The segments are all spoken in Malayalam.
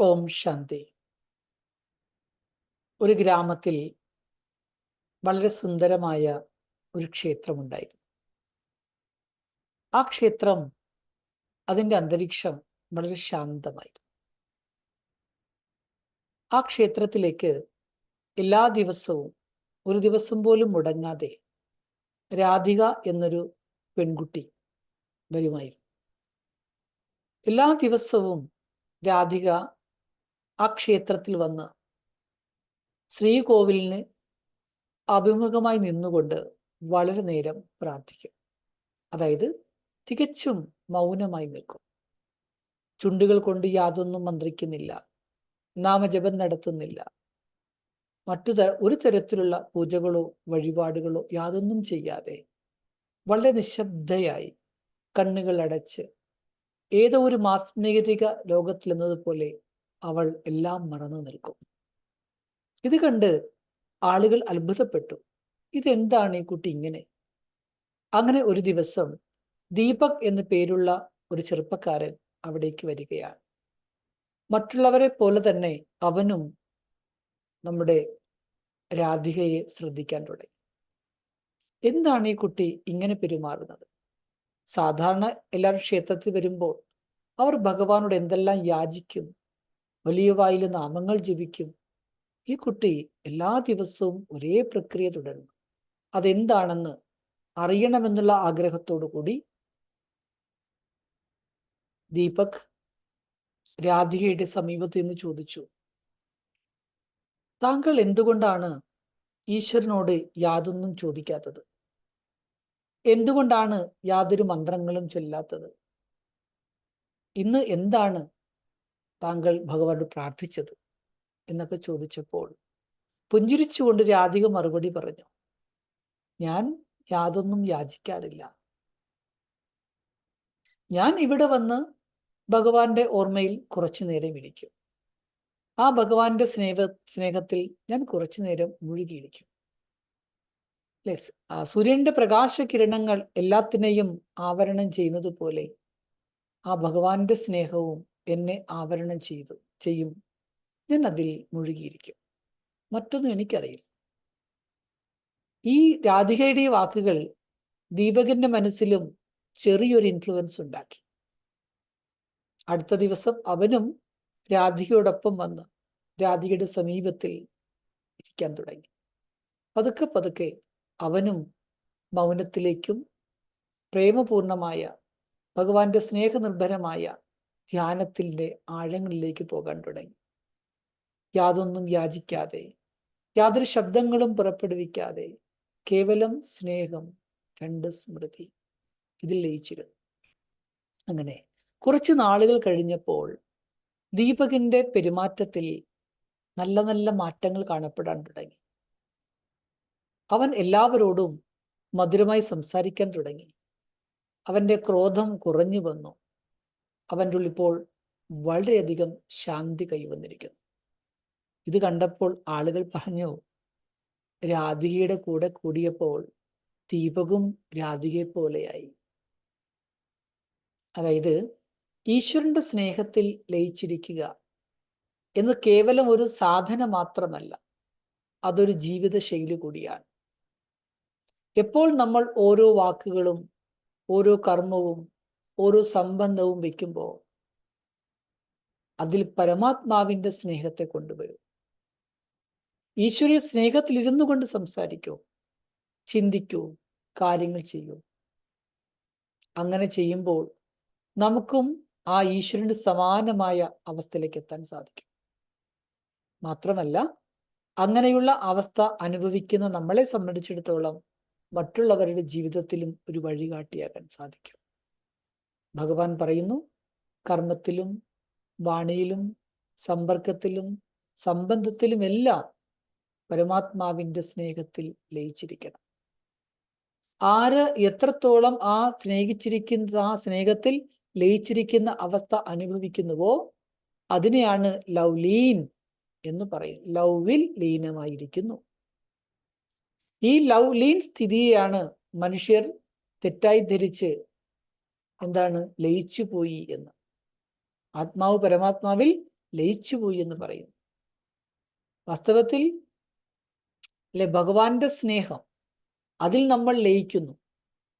ഓം ശാന്തി. ഒരു ഗ്രാമത്തിൽ വളരെ സുന്ദരമായ ഒരു ക്ഷേത്രമുണ്ടായിരുന്നു. ആ ക്ഷേത്രം അതിന്റെ അന്തരീക്ഷം വളരെ ശാന്തമായിരുന്നു. ആ ക്ഷേത്രത്തിലേക്ക് എല്ലാ ദിവസവും ഒരു ദിവസം പോലും മുടങ്ങാതെ രാധിക എന്നൊരു പെൺകുട്ടി വരുമായിരുന്നു. എല്ലാ ദിവസവും രാധിക ആ ക്ഷേത്രത്തിൽ വന്ന് ശ്രീകോവിലിന് അഭിമുഖമായി നിന്നുകൊണ്ട് വളരെ നേരം പ്രാർത്ഥിക്കും. അതായത് തികച്ചും മൗനമായി നിൽക്കും. ചുണ്ടുകൾ കൊണ്ട് യാതൊന്നും മന്ത്രിക്കുന്നില്ല. നാമജപം നടത്തുന്നില്ല. മറ്റു ഒരു തരത്തിലുള്ള പൂജകളോ വഴിപാടുകളോ യാതൊന്നും ചെയ്യാതെ വളരെ നിശബ്ദയായി കണ്ണുകൾ അടച്ച് ഏതോ ഒരു മാസ്മേരിക ലോകത്തിലെന്നതുപോലെ അവൾ എല്ലാം മറന്നു നിൽക്കും. ഇത് കണ്ട് ആളുകൾ അത്ഭുതപ്പെട്ടു. ഇതെന്താണ് ഈ കുട്ടി ഇങ്ങനെ? അങ്ങനെ ഒരു ദിവസം ദീപക് എന്ന പേരുള്ള ഒരു ചെറുപ്പക്കാരൻ അവിടേക്ക് വരികയാണ്. മറ്റുള്ളവരെ പോലെ തന്നെ അവനും നമ്മുടെ രാധികയെ ശ്രദ്ധിക്കാൻ തുടങ്ങി. എന്താണ് ഈ കുട്ടി ഇങ്ങനെ പെരുമാറുന്നത്? സാധാരണ എല്ലാവരും ക്ഷേത്രത്തിൽ വരുമ്പോൾ അവർ ഭഗവാനോട് എന്തെല്ലാം യാചിക്കും? വലിയ വായിൽ നാമങ്ങൾ ജപിക്കും. ഈ കുട്ടി എല്ലാ ദിവസവും ഒരേ പ്രക്രിയ തുടരുന്നു അതെന്താണെന്ന് അറിയണമെന്നുള്ള ആഗ്രഹത്തോടു കൂടി ദീപക് രാധികയുടെ സമീപത്ത് നിന്ന് ചോദിച്ചു. താങ്കൾ എന്തുകൊണ്ടാണ് ഈശ്വരനോട് യാതൊന്നും ചോദിക്കാത്തത്? എന്തുകൊണ്ടാണ് യാതൊരു മന്ത്രങ്ങളും ചൊല്ലാത്തത്? ഇന്ന് എന്താണ് താങ്കൾ ഭഗവാനോട് പ്രാർത്ഥിച്ചത് എന്നൊക്കെ ചോദിച്ചപ്പോൾ പുഞ്ചിരിച്ചുകൊണ്ട് രാധിക മറുപടി പറഞ്ഞു ഞാൻ യാതൊന്നും യാചിക്കാറില്ല. ഞാൻ ഇവിടെ വന്ന് ഭഗവാന്റെ ഓർമ്മയിൽ കുറച്ചു നേരം ഇരിക്കും. ആ ഭഗവാന്റെ സ്നേഹ സ്നേഹത്തിൽ ഞാൻ കുറച്ചു നേരം മുഴുകിയിരിക്കും. സൂര്യന്റെ പ്രകാശ കിരണങ്ങൾ എല്ലാത്തിനെയും ആവരണം ചെയ്യുന്നത് പോലെ ആ ഭഗവാന്റെ സ്നേഹവും എന്നെ ആവരണം ചെയ്തു ചെയ്യും. ഞാൻ അതിൽ മുഴുകിയിരിക്കും. മറ്റൊന്നും എനിക്കറിയില്ല. ഈ രാധികയുടെ വാക്കുകൾ ദീപകന്റെ മനസ്സിലും ചെറിയൊരു ഇൻഫ്ലുവൻസ് ഉണ്ടാക്കി. അടുത്ത ദിവസം അവനും രാധികയോടൊപ്പം വന്ന് രാധികയുടെ സമീപത്തിൽ ഇരിക്കാൻ തുടങ്ങി. പതുക്കെ പതുക്കെ അവനും മൗനത്തിലേക്കും പ്രേമപൂർണമായ ഭഗവാന്റെ സ്നേഹനിർഭരമായ ധ്യാനത്തിന്റെ ആഴങ്ങളിലേക്ക് പോകാൻ തുടങ്ങി. യാതൊന്നും യാചിക്കാതെ യാതൊരു ശബ്ദങ്ങളും പുറപ്പെടുവിക്കാതെ കേവലം സ്നേഹം രണ്ട് സ്മൃതി ഇതിൽ ലയിച്ചിരുന്നു. അങ്ങനെ കുറച്ച് നാളുകൾ കഴിഞ്ഞപ്പോൾ ദീപകിന്റെ പെരുമാറ്റത്തിൽ നല്ല നല്ല മാറ്റങ്ങൾ കാണപ്പെടാൻ തുടങ്ങി. അവൻ എല്ലാവരോടും മധുരമായി സംസാരിക്കാൻ തുടങ്ങി. അവന്റെ ക്രോധം കുറഞ്ഞു വന്നു. അവന്റെ ഉള്ളിൽ ഇപ്പോൾ വളരെയധികം ശാന്തി കൈവന്നിരിക്കുന്നു. ഇത് കണ്ടപ്പോൾ ആളുകൾ പറഞ്ഞു രാധികയുടെ കൂടെ കൂടിയപ്പോൾ ദീപകും രാധികയെ പോലെയായി. അതായത് ഈശ്വരന്റെ സ്നേഹത്തിൽ ലയിച്ചിരിക്കുക എന്ന് കേവലം ഒരു സാധന മാത്രമല്ല അതൊരു ജീവിത ശൈലി കൂടിയാണ്. എപ്പോൾ നമ്മൾ ഓരോ വാക്കുകളും ഓരോ കർമ്മവും ഓരോ സംബന്ധവും വെക്കുമ്പോൾ അതിൽ പരമാത്മാവിന്റെ സ്നേഹത്തെ കൊണ്ടുവരും. ഈശ്വരീയ സ്നേഹത്തിൽ ഇരുന്നു കൊണ്ട് സംസാരിക്കൂ ചിന്തിക്കൂ കാര്യങ്ങൾ ചെയ്യൂ? അങ്ങനെ ചെയ്യുമ്പോൾ നമുക്കും ആ ഈശ്വരന് സമാനമായ അവസ്ഥയിലേക്ക് എത്താൻ സാധിക്കും. മാത്രമല്ല അങ്ങനെയുള്ള അവസ്ഥ അനുഭവിക്കുന്ന നമ്മളെ സംബന്ധിച്ചിടത്തോളം മറ്റുള്ളവരുടെ ജീവിതത്തിലും ഒരു വഴികാട്ടിയാകാൻ സാധിക്കും. ഭഗവാൻ പറയുന്നു കർമ്മത്തിലും വാണിയിലും സമ്പർക്കത്തിലും സംബന്ധത്തിലുമെല്ലാം പരമാത്മാവിന്റെ സ്നേഹത്തിൽ ലയിച്ചിരിക്കണം. ആര് എത്രത്തോളം ആ സ്നേഹിച്ചിരിക്കുന്ന ആ സ്നേഹത്തിൽ ലയിച്ചിരിക്കുന്ന അവസ്ഥ അനുഭവിക്കുന്നുവോ അതിനെയാണ് ലൗലീൻ എന്ന് പറയും ലൗവിൽ ലീനമായിരിക്കുന്നു. ഈ ലവ് ലീൻ സ്ഥിതിയെയാണ് മനുഷ്യർ തെറ്റായി ധരിച്ച് എന്താണ്? ലയിച്ചു പോയി എന്ന്. ആത്മാവ് പരമാത്മാവിൽ ലയിച്ചുപോയി എന്ന് പറയും വാസ്തവത്തിൽ അല്ലെ ഭഗവാന്റെ സ്നേഹം അതിൽ നമ്മൾ ലയിക്കുന്നു.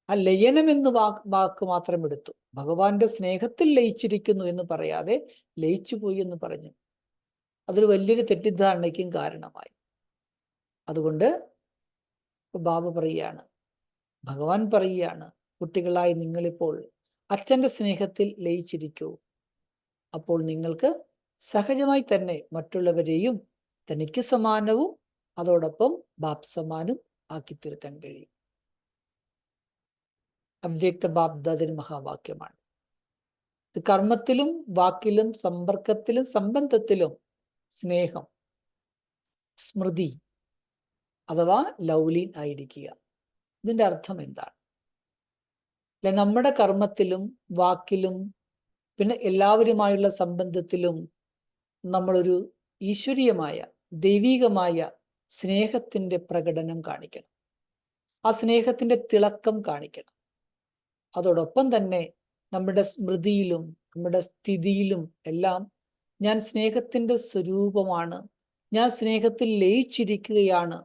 ആ ലയനം എന്ന് വാക്ക് മാത്രം എടുത്തു. ഭഗവാന്റെ സ്നേഹത്തിൽ ലയിച്ചിരിക്കുന്നു എന്ന് പറയാതെ ലയിച്ചുപോയി എന്ന് പറഞ്ഞു. അതൊരു വലിയൊരു തെറ്റിദ്ധാരണയ്ക്കും കാരണമായി. അതുകൊണ്ട് ബാബ പറയുകയാണ് ഭഗവാൻ പറയുകയാണ് കുട്ടികളായി നിങ്ങളിപ്പോൾ അച്ഛന്റെ സ്നേഹത്തിൽ ലയിച്ചിരിക്കൂ. അപ്പോൾ നിങ്ങൾക്ക് സഹജമായി തന്നെ മറ്റുള്ളവരെയും തനിക്ക് സമാനവും അതോടൊപ്പം ബാപ് സമാനും ആക്കി തീർക്കാൻ കഴിയും. അവ്യക്ത ബാബ്ദാദിന് മഹാവാക്യമാണ്. ഇത് കർമ്മത്തിലും വാക്കിലും സമ്പർക്കത്തിലും സംബന്ധത്തിലും സ്നേഹം സ്മൃതി അഥവാ ലൗലീൻ ആയിരിക്കുക. ഇതിന്റെ അർത്ഥം എന്താണ്? അല്ലെ നമ്മുടെ കർമ്മത്തിലും വാക്കിലും പിന്നെ എല്ലാവരുമായുള്ള സംബന്ധത്തിലും നമ്മളൊരു ഈശ്വരീയമായ ദൈവീകമായ സ്നേഹത്തിന്റെ പ്രകടനം കാണിക്കണം. ആ സ്നേഹത്തിന്റെ തിളക്കം കാണിക്കണം. അതോടൊപ്പം തന്നെ നമ്മുടെ സ്മൃതിയിലും നമ്മുടെ സ്ഥിതിയിലും എല്ലാം ഞാൻ സ്നേഹത്തിന്റെ സ്വരൂപമാണ് ഞാൻ സ്നേഹത്തിൽ ലയിച്ചിരിക്കുകയാണ്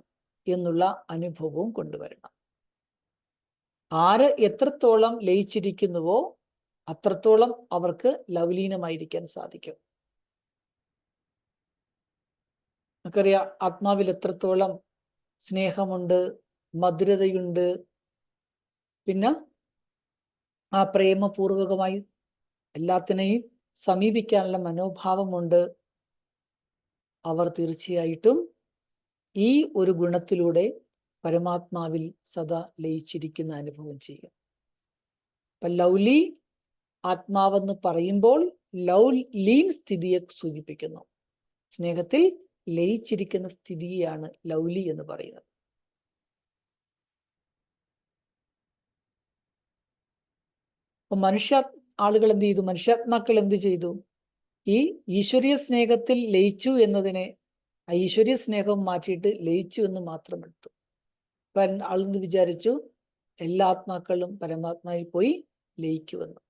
എന്നുള്ള അനുഭവവും കൊണ്ടുവരണം. ആര് എത്രത്തോളം ലയിച്ചിരിക്കുന്നുവോ അത്രത്തോളം അവർക്ക് ലവലീനമായിരിക്കാൻ സാധിക്കും. നമുക്കറിയാം ആത്മാവിൽ എത്രത്തോളം സ്നേഹമുണ്ട് മധുരതയുണ്ട്. പിന്നെ ആ പ്രേമപൂർവകമായി എല്ലാത്തിനെയും സമീപിക്കാനുള്ള മനോഭാവമുണ്ട്. അവർ തീർച്ചയായിട്ടും ഈ ഒരു ഗുണത്തിലൂടെ പരമാത്മാവിൽ സദാ ലയിച്ചിരിക്കുന്ന അനുഭവം ചെയ്യുക. അപ്പൊ ലൗലി ആത്മാവെന്ന് പറയുമ്പോൾ ലൗ ലീൻ സ്ഥിതിയെ സൂചിപ്പിക്കുന്നു. സ്നേഹത്തിൽ ലയിച്ചിരിക്കുന്ന സ്ഥിതിയാണ് ലൗലി എന്ന് പറയുന്നത്. അപ്പൊ മനുഷ്യ ആളുകൾ എന്ത് ചെയ്തു? മനുഷ്യാത്മാക്കൾ എന്ത് ചെയ്തു? ഈ ഈശ്വരീയ സ്നേഹത്തിൽ ലയിച്ചു എന്നതിനെ ആ ഈശ്വരീയ സ്നേഹം മാറ്റിയിട്ട് ലയിച്ചു എന്ന് മാത്രം എടുത്തു. അപ്പൊ ആളെന്ന് വിചാരിച്ചു എല്ലാ ആത്മാക്കളും പരമാത്മാവിൽ പോയി ലയിക്കുമെന്ന്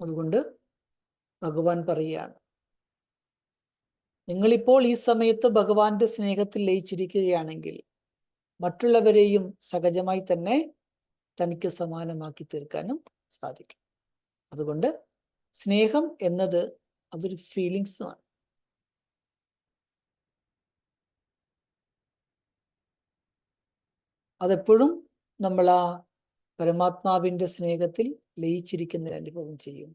അതുകൊണ്ട് ഭഗവാൻ പറയുകയാണ് നിങ്ങളിപ്പോൾ ഈ സമയത്ത് ഭഗവാന്റെ സ്നേഹത്തിൽ ലയിച്ചിരിക്കുകയാണെങ്കിൽ മറ്റുള്ളവരെയും സഹജമായി തന്നെ തനിക്ക് സമാനമാക്കി തീർക്കാനും സാധിക്കും. അതുകൊണ്ട് സ്നേഹം എന്നത് അതൊരു ഫീലിങ്സുമാണ് അതെപ്പോഴും നമ്മൾ ആ പരമാത്മാവിന്റെ സ്നേഹത്തിൽ ലയിച്ചിരിക്കുന്ന അനുഭവം ചെയ്യും.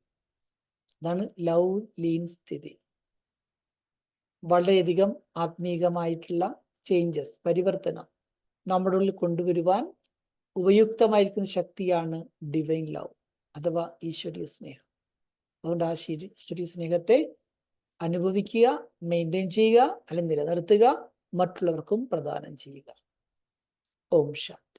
അതാണ് ലവ് ലീൻ സ്ഥിതി. വളരെയധികം ആത്മീകമായിട്ടുള്ള ചേഞ്ചസ് പരിവർത്തനം നമ്മുടെ ഉള്ളിൽ കൊണ്ടുവരുവാൻ ഉപയുക്തമായിരിക്കുന്ന ശക്തിയാണ് ഡിവൈൻ ലവ് അഥവാ ഈശ്വരീയ സ്നേഹം. അതുകൊണ്ട് ആ ഈശ്വരീയ സ്നേഹത്തെ അനുഭവിക്കുക മെയിന്റെയിൻ ചെയ്യുക അല്ലെങ്കിൽ നിലനിർത്തുക മറ്റുള്ളവർക്കും പ്രദാനം ചെയ്യുക. ഓം ശാന്തി